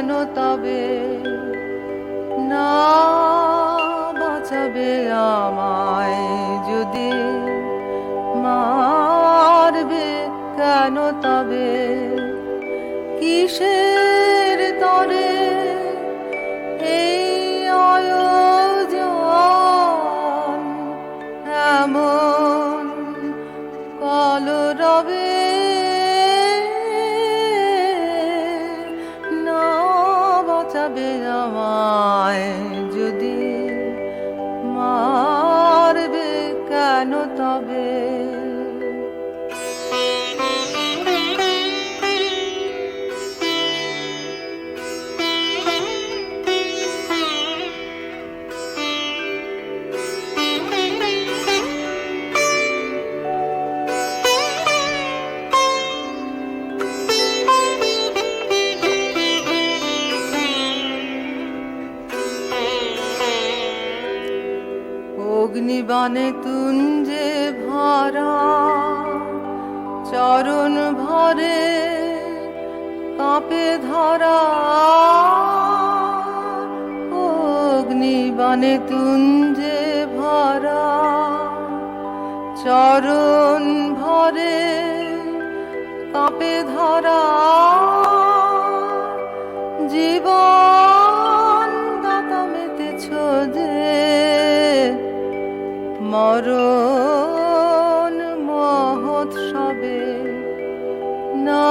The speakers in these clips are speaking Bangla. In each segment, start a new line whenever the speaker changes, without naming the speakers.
কেন তবে না বাঁচাবে আমায় যদি মারবে কেন তবে কিসের ধরা জীবন দাতা মেতেছ যে মরণ মহোৎসবে না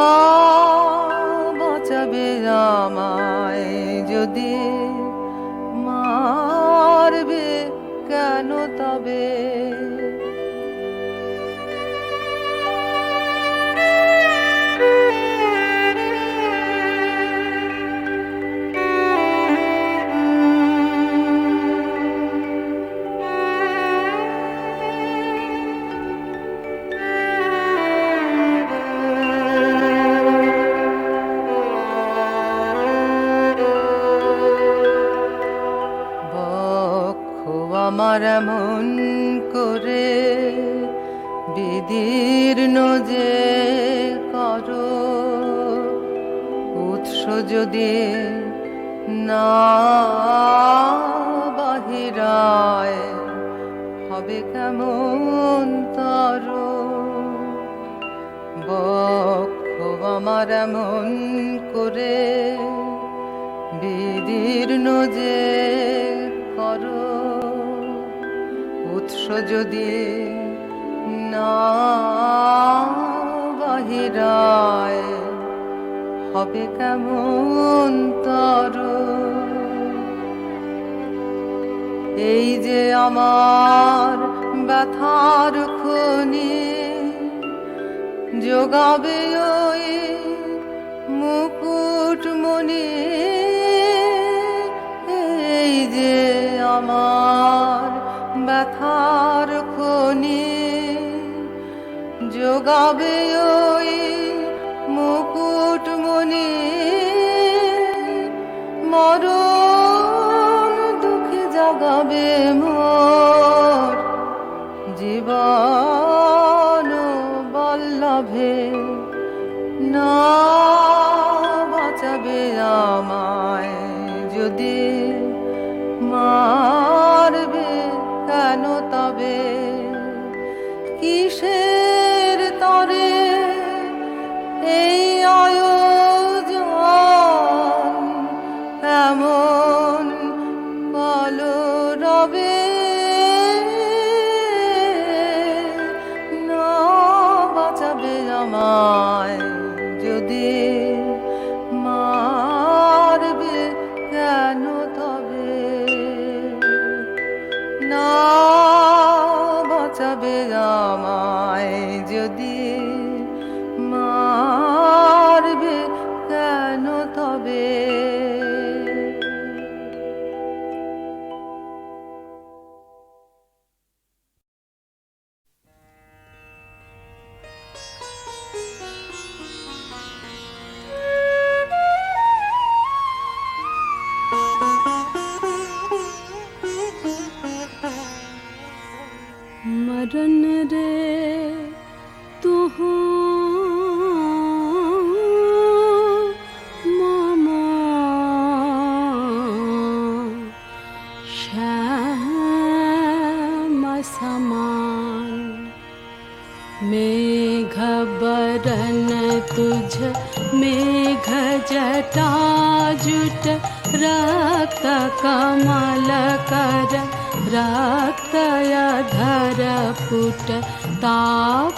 বাঁচাবে রামায় যদি আমার করে বিদীর্ণ যে করো, উৎস যদি না বাহিরায় হবে কেমন তর? বক্ষ আমার এমন করে বিদীর্ণ যে উৎস যদি না বাহিরায়, হবে কেমন তর? এই যে আমার ব্যথার খনি যোগাবে ওই মুকুটমণি এই যে আমার ব্যথার খনি যোগাবে ওই মুকুটমণি মরণ দুঃখে জাগাবে মোর জীবন বল্লভে। না বাঁচাবে আমায় যদি
मेघ जटा जुट रक्त कमलकर पुट तापविमाचन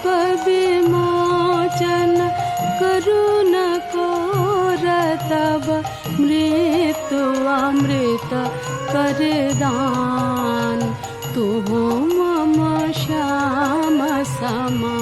करुतब मृत अमृत समा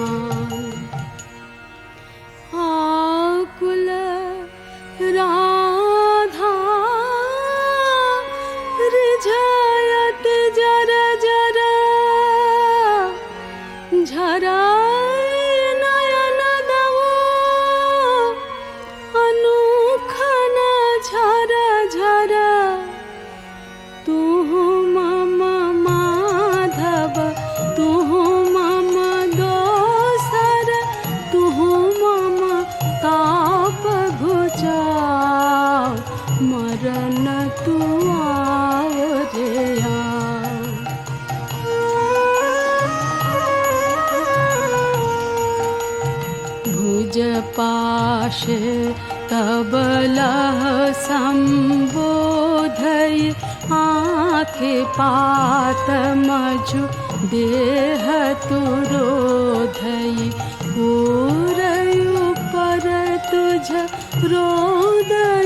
রোদা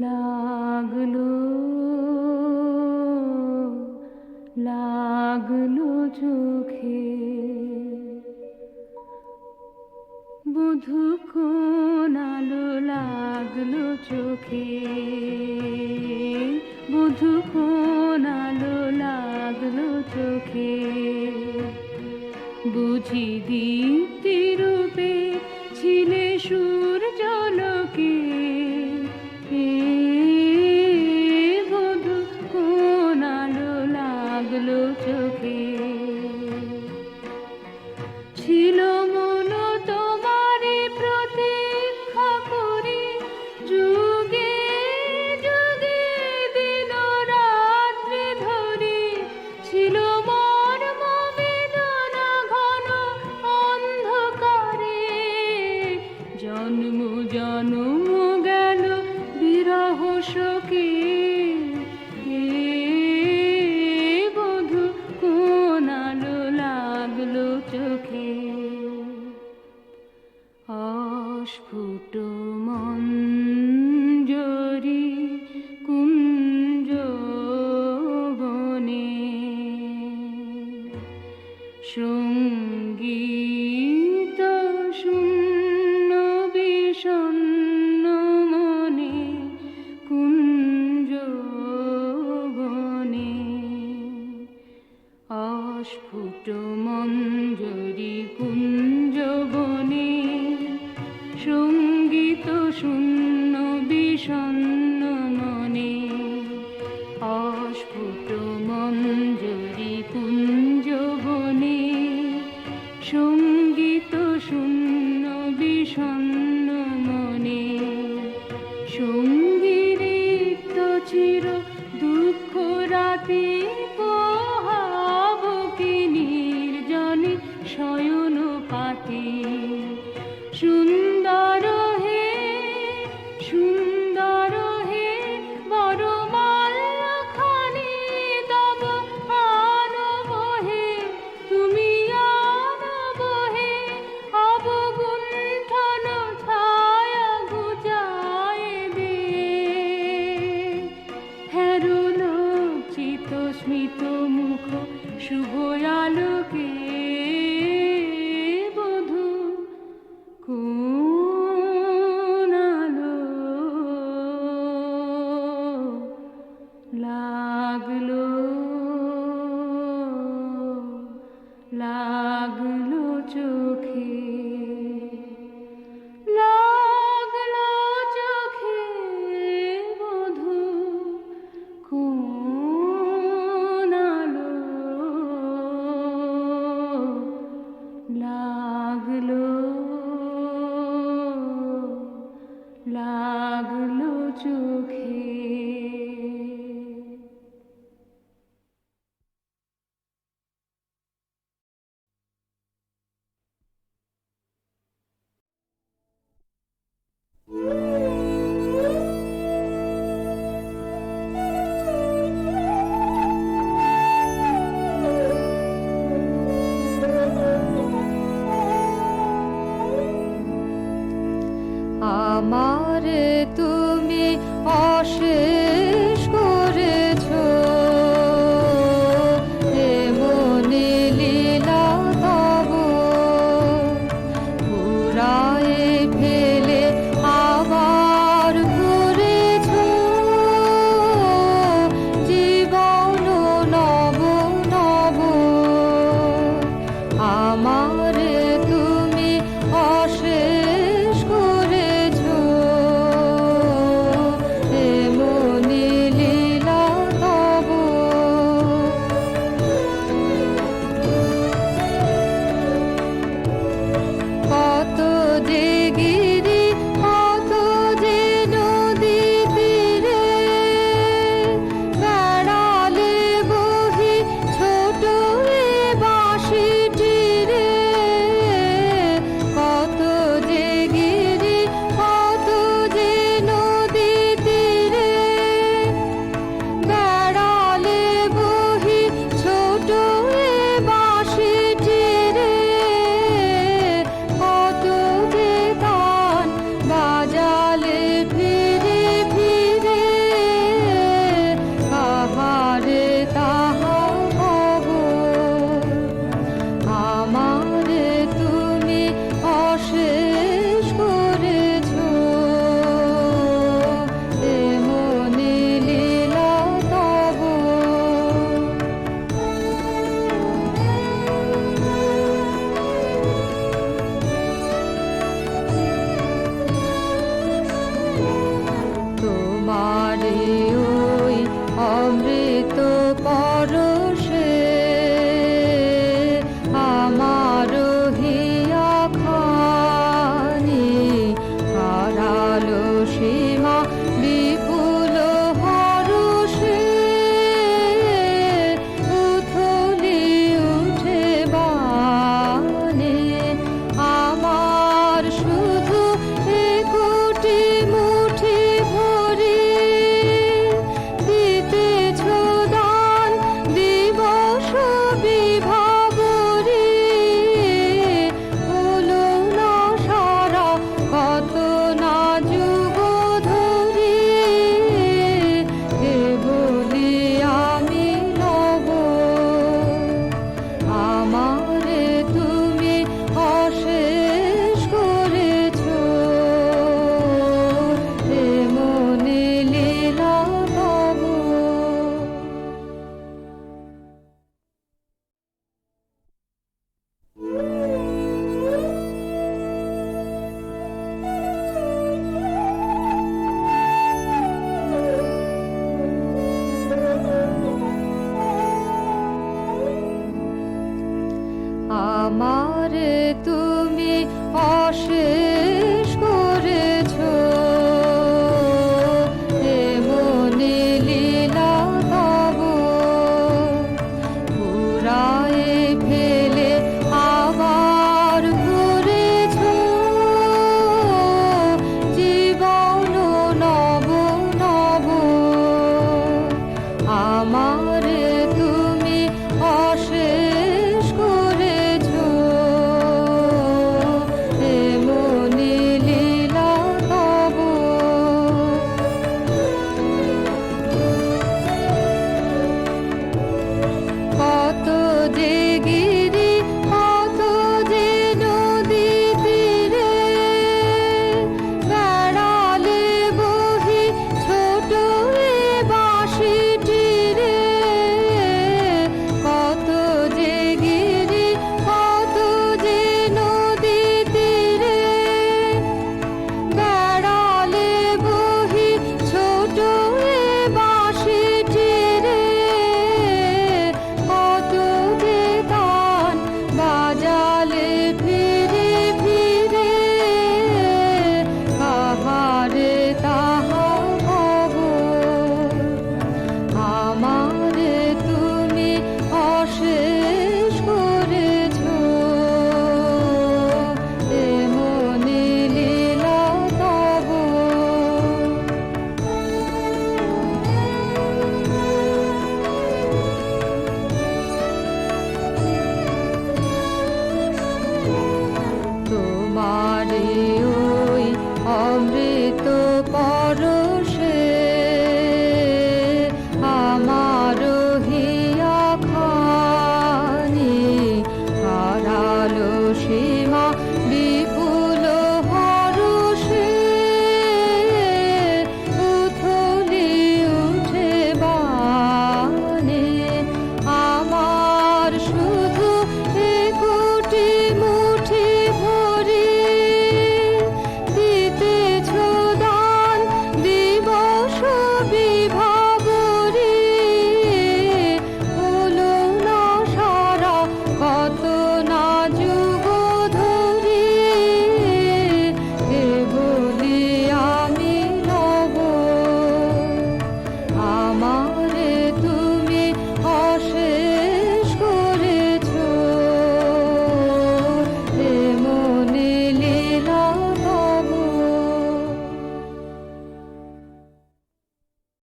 লাগল লাগল চোখে বধু কোনালো লাগল চোখে বধু কোনালো লাগল চোখে বুঝি
দীপ্তিরূপ